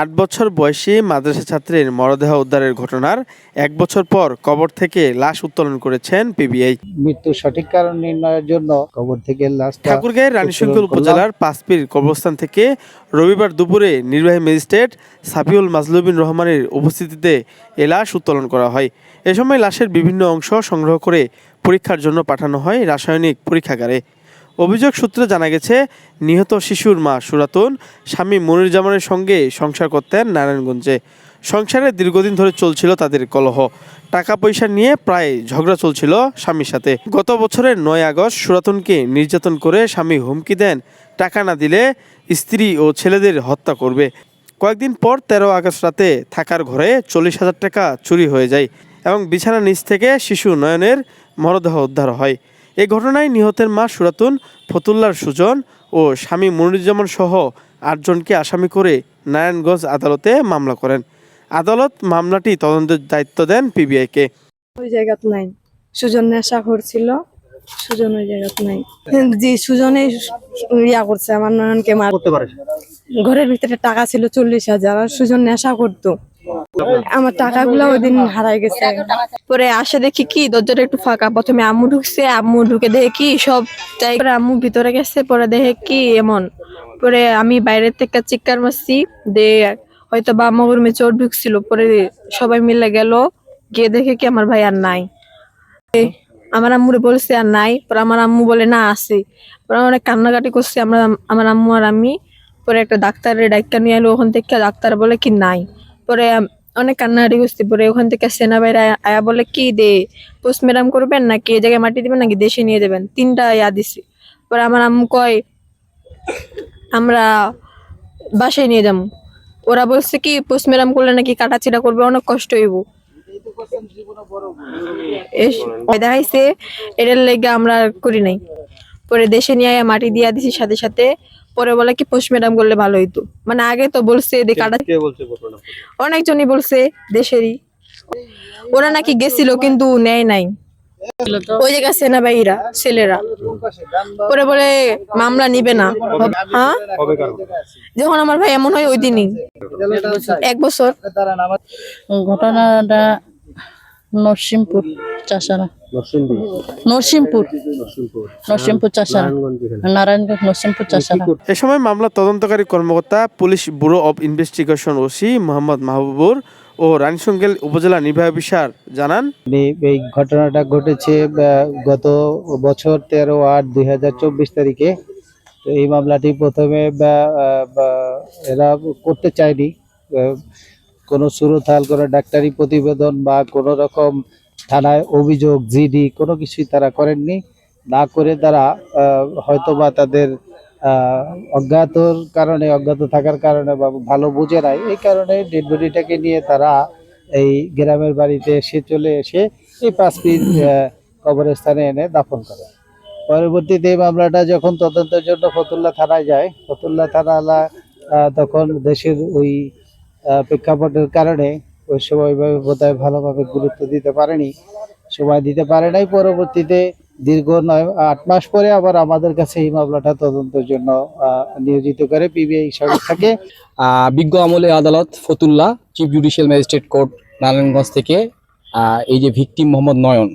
আট বছর বয়সী মাদ্রাসা ছাত্রীর মরদেহ উদ্ধারের ঘটনার এক বছর পর কবর থেকে লাশ উত্তোলন করেছেন পিবিআই। মৃত্যুর সঠিক কারণ নির্ণয়ের জন্য কবর থেকে লাশটা ঠাকুরগাঁয়ের রানীশঙ্কর উপজেলার পাঁচপির কবরস্থান থেকে রবিবার দুপুরে নির্বাহী ম্যাজিস্ট্রেট সাফিউল মাজলুবিন রহমানের উপস্থিতিতে এ লাশ উত্তোলন করা হয়। এ সময় লাশের বিভিন্ন অংশ সংগ্রহ করে পরীক্ষার জন্য পাঠানো হয় রাসায়নিক পরীক্ষাগারে। অভিযোগ সূত্রে জানা গেছে, নিহত শিশুর মা সুরাতুন, স্বামী মনিরুজ্জামানের সঙ্গে সংসার করতেন নারায়ণগঞ্জে। সংসারে দীর্ঘদিন ধরে চলছিল তাদের কলহ। টাকা পয়সা নিয়ে প্রায় ঝগড়া চলছিল স্বামীর সাথে। গত বছরের নয় আগস্ট সুরাতনকে নির্যাতন করে স্বামী হুমকি দেন, টাকা না দিলে স্ত্রী ও ছেলেদের হত্যা করবে। কয়েকদিন পর তেরো আগস্ট রাতে থাকার ঘরে চল্লিশ হাজার টাকা চুরি হয়ে যায় এবং বিছানা নিচ থেকে শিশু নয়নের মরদেহ উদ্ধার হয়। এই ঘটনায় নিহতের মা সুরাতুন ফতুল্লার সুজন ও স্বামী মনিরুজ্জামান সহ আটজনকে আসামি করে নারায়ণগঞ্জ আদালতে মামলা করেন। আদালত মামলাটি তদন্তের দায়িত্ব দেন পিবিআইকে। ওই জায়গাত নাই। সুজন নেশা করছিল। সুজন ওই জায়গাত নাই। জি সুজনে ইয়া করছে আমার নয়নকে মার করতে পারে। ঘরের ভিতরে টাকা ছিল চল্লিশ হাজার আর সুজন নেশা করতো। আমার টাকাগুলো ওই দিন হারাই গেছে পরে আসে দেখি কি দরজাটা একটু ফাঁকা। প্রথমে আম্মু ঢুকছে আম্মু ঢুকে দেখে কি সব তাই আম্মু ভিতরে গেছে পরে দেখে কি এমন। পরে আমি বাইরে থেকে চিৎকার মারছি দে হয়তো বা আমার রুমে চোর ঢুকছিল। পরে সবাই মিলে গেল গিয়ে দেখে কি আমার ভাই আর নাই। আমার আম্মুরে বলছে আর নাই। পরে আমার আম্মু বলে না আছে। পরে অনেক কান্নাকাটি করছে আমরা আমার আম্মু আর আমি। পরে একটা ডাক্তারের ডাক্তার নিয়ে এলো ওখান থেকে ডাক্তার বলে কি নাই। পরে অনেক কান্নাকাটি করছি পরে ওখান থেকে সেনা বাইরে আয়া বলে, কি দে পোস্টমেরাম করবেন নাকি এই জায়গায় মাটি দিবেন নাকি দেশে নিয়ে যাবেন? তিনটা ইয়া দিছি। পরে আমার আম্মু কয়, আমরা বাসায় নিয়ে যাব ওরা বলছে কি পোস্টমেরাম করলে নাকি কাটাছিড়া করবে, অনেক কষ্ট হইব। দেখাইছে, এটার লেগে আমরা করি নাই। পরে দেশে নিয়ে মাটি দিয়া দিছি সাথে সাথে। পরে বলে কি পোস্টমেরাম করলে ভালো হইতো। মানে আগে তো বলছে যে কাটা কে বলছে অনেকজনই বলছে দেশেরই। ওরা নাকি গেছিল কিন্তু নেয় নাই। ওই জায়গা জায়গায় সেনাবাহীরা ছেলেরা। পরে বলে মামলা নিবে না। হ্যাঁ? যখন আমার ভাই এমন হয় ওই দিনই। এক বছর। ঘটনাটা নরসিংপুর চাষারা। নরসিংপুর। নরসিংপুর। নরসিংপুর চাষারা। নারায়ণগঞ্জ নরসিংপুর চাষারা। এ সময় মামলা তদন্তকারী কর্মকর্তা police bureau of investigation OC Mohammad Mahbubur ও উপজেলা নির্বাহী অফিসার জানান এই- ঘটনাটা ঘটেছে আহ, গত বছর তেরো আট দুই হাজার চব্বিশ তারিখে। তো এই মামলাটি প্রথমে বা- এরা করতে চায়নি। কোনো সুরতাল কোনো ডাক্তারি প্রতিবেদন বা কোনো রকম থানায় অভিযোগ, জিডি, কোনো কিছুই তারা করেননি। না করে তারা হয়তোবা তাদের অজ্ঞাতর কারণে, অজ্ঞাত থাকার কারণে বা ভালো বুঝে নাই, এই কারণে ডেড বডিটাকে নিয়ে তারা এই গ্রামের বাড়িতে এসে চলে এসে এই পাঁচ পিস কবরস্থানে এনে দাফন করে। পরবর্তীতে এই মামলাটা যখন তদন্তের জন্য ফতুল্লা থানায় যায়, ফতুল্লা থানা তখন দেশের ওই প্রেক্ষাপটের কারণে ওই সময় ওইভাবে বোধহয় ভালোভাবে গুরুত্ব দিতে পারেনি সময় দিতে পারে নাই। পরবর্তীতে দীর্ঘ নয় আট মাস পরে আবার আমাদের কাছে এই মামলাটা তদন্তের জন্য নিয়োজিত করে পিবিআই সংস্থাকে। আহ, বিজ্ঞ আমলে আদালত Fatullah chief judicial magistrate court Narayanganj থেকে এই যে ভিকটিম মোহাম্মদ নয়ন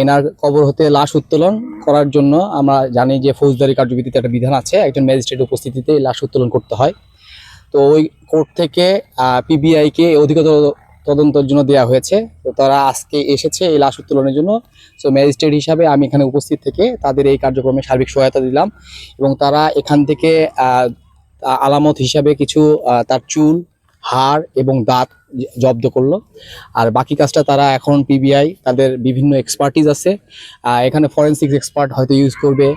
এনার কবর হতে লাশ উত্তোলন করার জন্য আমরা জানি যে ফৌজদারি কার্যবিধিতে একটা বিধান আছে একজন ম্যাজিস্ট্রেট উপস্থিতিতে লাশ উত্তোলন করতে হয়। তো ওই কোর্ট থেকে পিবিআইকে অধিকতর তদন্তের জন্য দেওয়া হয়েছে। তো তারা আজকে এসেছে এই লাশ উত্তোলনের জন্য। সো ম্যাজিস্ট্রেট হিসাবে আমি এখানে উপস্থিত থেকে তাদের এই কার্যক্রমে সার্বিক সহায়তা দিলাম এবং তারা এখান থেকে আলামত হিসাবে কিছু তার চুল, হাড় এবং দাঁত জব্দ করল। আর বাকি কাজটা তারা এখন পিবিআই তাদের বিভিন্ন এক্সপার্টিজ আছে। এখানে ফরেন্সিক এক্সপার্ট হয়তো ইউজ করবে।